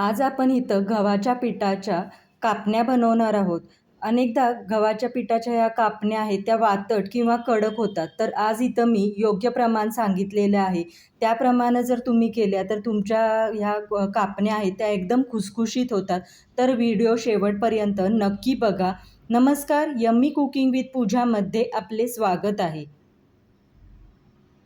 आज आपण इथं गव्हाच्या पिठाच्या कापण्या बनवणार आहोत. अनेकदा गव्हाच्या पिठाच्या ह्या कापण्या आहेत त्या वातट किंवा कडक होतात. तर आज इथं मी योग्य प्रमाण सांगितलेलं आहे. त्याप्रमाणे जर तुम्ही केल्या तर तुमच्या ह्या कापण्या आहेत त्या एकदम खुसखुशीत होतात. तर व्हिडिओ शेवटपर्यंत नक्की बघा. नमस्कार यम्मी कुकिंग विथ पूजामध्ये आपले स्वागत आहे.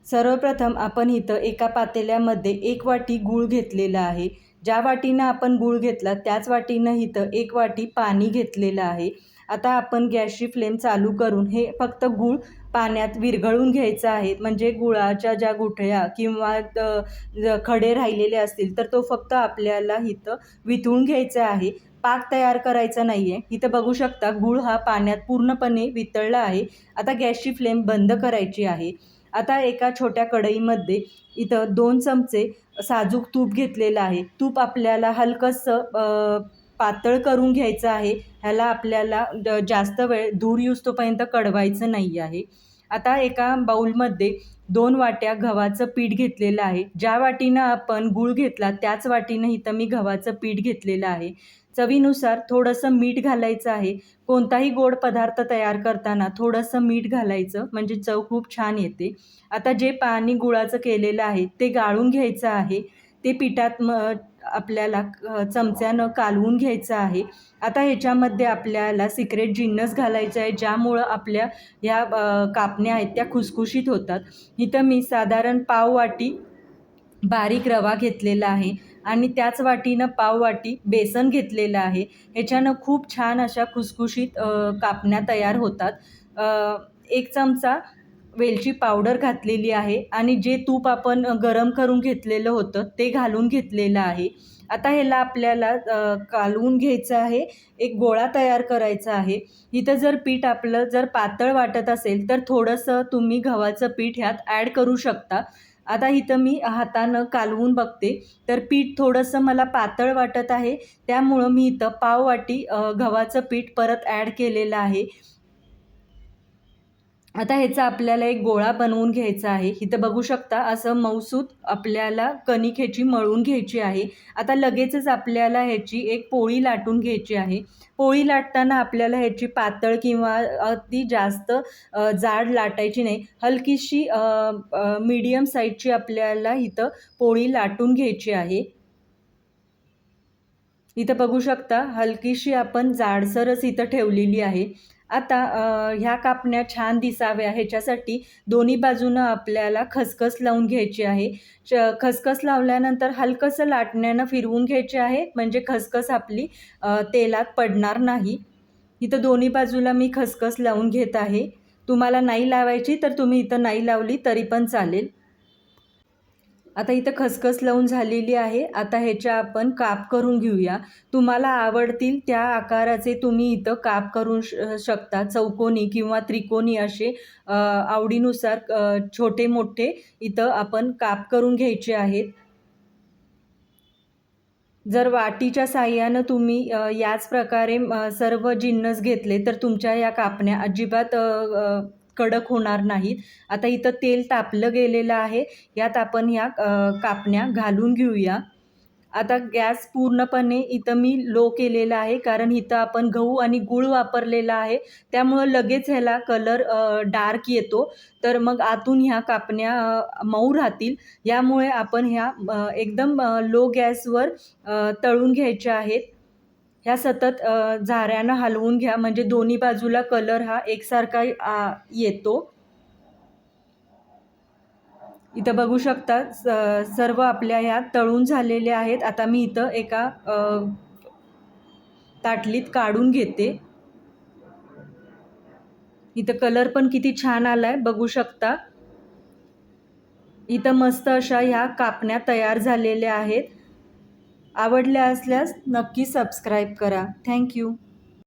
सर्वप्रथम आपण इथं एका पातेल्यामध्ये एक वाटी गूळ घेतलेला आहे. ज्या वाटीनं आपण गूळ घेतला त्याच वाटीनं इथं एक वाटी पाणी घेतलेलं आहे. आता आपण गॅसची फ्लेम चालू करून हे फक्त गूळ पाण्यात विरघळून घ्यायचं आहे. म्हणजे गुळाच्या ज्या गुठळ्या किंवा खडे राहिलेले असतील तर तो फक्त आपल्याला इथं वितळून घ्यायचा आहे. पाक तयार करायचा नाही आहे इथं बघू शकता गूळ हा पाण्यात पूर्णपणे वितळला आहे. आता गॅसची फ्लेम बंद करायची आहे. आता एका छोट्या कढईमध्ये इथं दोन चमचे साजूक तूप घेतलेलं आहे. तूप आपल्याला हलकंसं पातळ करून घ्यायचं आहे. ह्याला आपल्याला जास्त वेळ धूर तोपर्यंत कडवायचं नाही आहे. आता एका बाऊलमध्ये दोन वाट्या गव्हाचं पीठ घेतलेलं आहे. ज्या वाटीनं आपण गूळ घेतला त्याच वाटीनं इथं मी गव्हाचं पीठ घेतलेलं आहे. चवीनुसार थोडंसं मीठ घालायचं आहे. कोणताही गोड पदार्थ तयार करताना थोडंसं मीठ घालायचं म्हणजे चव खूप छान येते. आता जे पाणी गुळाचं केलेलं आहे ते गाळून घ्यायचं आहे. ते पिठात म आपल्याला चमच्यानं कालवून घ्यायचं आहे. आता ह्याच्यामध्ये आपल्याला सिक्रेट जिन्नस घालायचं आहे ज्यामुळं आपल्या ह्या कापण्या आहेत त्या खुसखुशीत होतात. इथं मी साधारण पाव वाटी बारीक रवा घेतलेला आहे. आणि त्याच वाटीनं पाव वाटी बेसन घेतलेलं आहे. ह्याच्यानं खूप छान अशा खुसखुशीत कापण्या तयार होतात. एक चमचा वेलची पावडर घातलेली आहे आणि जे तूप आपण गरम करून घेतलेलं होतं ते घालून घेतलेलं आहे. आता ह्याला आपल्याला कालवून घ्यायचं आहे एक गोळा तयार करायचा आहे. इथं जर पीठ आपलं जर पातळ वाटत असेल तर थोडंसं तुम्ही गव्हाचं पीठ ह्यात ॲड करू शकता. आता इथं मी हातानं कालवून बघते. तर पीठ थोडंसं मला पातळ वाटत आहे. त्यामुळं मी इथं पाव वाटी गव्हाचं पीठ परत ॲड केलेलं आहे. आता ह्याचा आपल्याला एक गोळा बनवून घ्यायचा आहे. इथं बघू शकता असं मौसूद आपल्याला कणिक ह्याची मळून घ्यायची आहे. आता लगेचच आपल्याला ह्याची एक पोळी लाटून घ्यायची आहे. पोळी लाटताना आपल्याला ह्याची पातळ किंवा अगदी जास्त जाड लाटायची नाही. हलकीशी मीडियम साईजची आपल्याला इथं पोळी लाटून घ्यायची आहे. इथं बघू शकता हलकीशी आपण जाडसरच इथं ठेवलेली आहे. आता ह्या कापण्या छान दिसाव्या. ह्याच्यासाठी दोन्ही बाजूनं आपल्याला खसखस लावून घ्यायची आहे. च खसखस लावल्यानंतर हलकंसं लाटण्यानं फिरवून घ्यायचे आहे. म्हणजे खसखस आपली तेलात पडणार नाही. इथं दोन्ही बाजूला मी खसखस लावून घेत आहे. तुम्हाला नाही लावायची तर तुम्ही इथं नाही लावली तरी पण चालेल. आता इथं खसखस लावून झालेली आहे. आता ह्याच्या आपण काप करून घेऊया. तुम्हाला आवडतील त्या आकाराचे तुम्ही इथं काप करू श शकता. चौकोनी किंवा त्रिकोणी असे आवडीनुसार छोटे मोठे इथं आपण काप करून घ्यायचे आहेत. जर वाटीच्या साह्यानं तुम्ही याच प्रकारे सर्व जिन्नस घेतले तर तुमच्या या कापण्या अजिबात कडक होणार नाहीत. आता इथं तेल तापलं गेलेलं आहे. यात आपण ह्या कापण्या घालून घेऊया. आता गॅस पूर्णपणे इथं मी लो केलेला आहे. कारण इथं आपण गहू आणि गूळ वापरलेला आहे. त्यामुळं लगेच ह्याला कलर डार्क येतो. तर मग आतून ह्या कापण्या मऊ राहतील. यामुळे आपण ह्या एकदम लो गॅसवर तळून घ्यायच्या आहेत. ह्या सतत झाऱ्यानं हलवून घ्या. म्हणजे दोन्ही बाजूला कलर हा एकसारखा येतो. इथं बघू शकता स- सर्व आपल्या ह्या तळून झालेल्या आहेत. आता मी इथं एका ताटलीत काढून घेते. इथं कलर पण किती छान आला आहे बघू शकता. इथं मस्त अशा ह्या कापण्या तयार झालेल्या आहेत. आवडल्या असल्यास नक्की सबस्क्राईब करा. थँक्यू